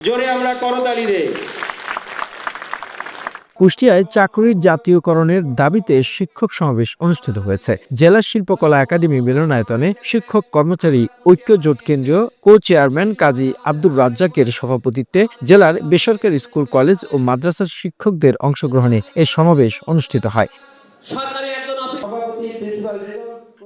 জোরে আমরা করতালি দেই কুষ্টিয়ায় চাকরির জাতীয়করণের দাবিতে শিক্ষক সমাবেশ অনুষ্ঠিত হয়েছে। জেলা শিল্পকলা একাডেমি মিলনায়তনে শিক্ষক কর্মচারী ঐক্য জোট কেন্দ্রীয় কো চেয়ারম্যান কাজী আব্দুর রাজ্জাকের সভাপতিত্বে জেলার বেসরকারি স্কুল কলেজ ও মাদ্রাসার শিক্ষকদের অংশগ্রহণে এ সমাবেশ অনুষ্ঠিত হয়। সরকারি একজন অফিস সভাপতি প্রিন্সিপাল রেজাউল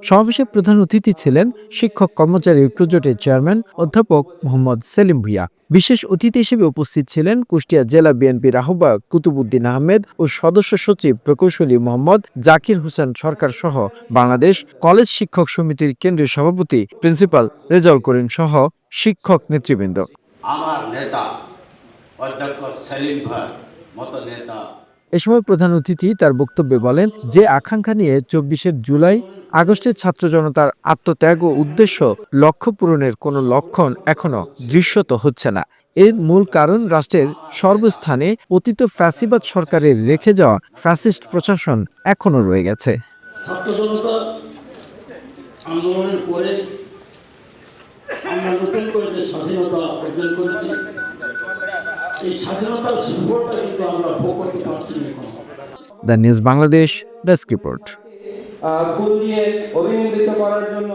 সমাবেশে প্রধান অতিথি ছিলেন শিক্ষক কর্মচারী ঐক্যজোটের চেয়ারম্যান অধ্যাপক মোহাম্মদ সেলিম ভুইয়া। বিশেষ অতিথি হিসেবে উপস্থিত ছিলেন কুষ্টিয়া জেলা বিএনপির আহ্বায়ক কুতুবুদ্দিন আহমেদ ও সদস্য সচিব প্রকৌশলী মোহাম্মদ জাকির হোসেন সরকার সহ বাংলাদেশ কলেজ শিক্ষক সমিতির কেন্দ্রীয় সভাপতি প্রিন্সিপাল রেজাউল করিম সহ শিক্ষক নেতৃবৃন্দ। আমার নেতা অধ্যক্ষ সেলিম ভাই মতো নেতা এ সময় প্রধান অতিথি তার বক্তব্যে বলেন যে আকাঙ্ক্ষা নিয়ে চব্বিশের জুলাই আগস্টের ছাত্র জনতার আত্মত্যাগ ও উদ্দেশ্য লক্ষ্য পূরণের কোনো লক্ষণ এখনও দৃশ্যত হচ্ছে না। এর মূল কারণ রাষ্ট্রের সর্বস্থানে পতিত ফ্যাসিবাদ সরকারের রেখে যাওয়া ফ্যাসিস্ট প্রশাসন এখনও রয়ে গেছে। আমরা স্বাধীনতা the news Bangladesh desk report. ফুল দিয়ে অভিনন্দিত করার জন্য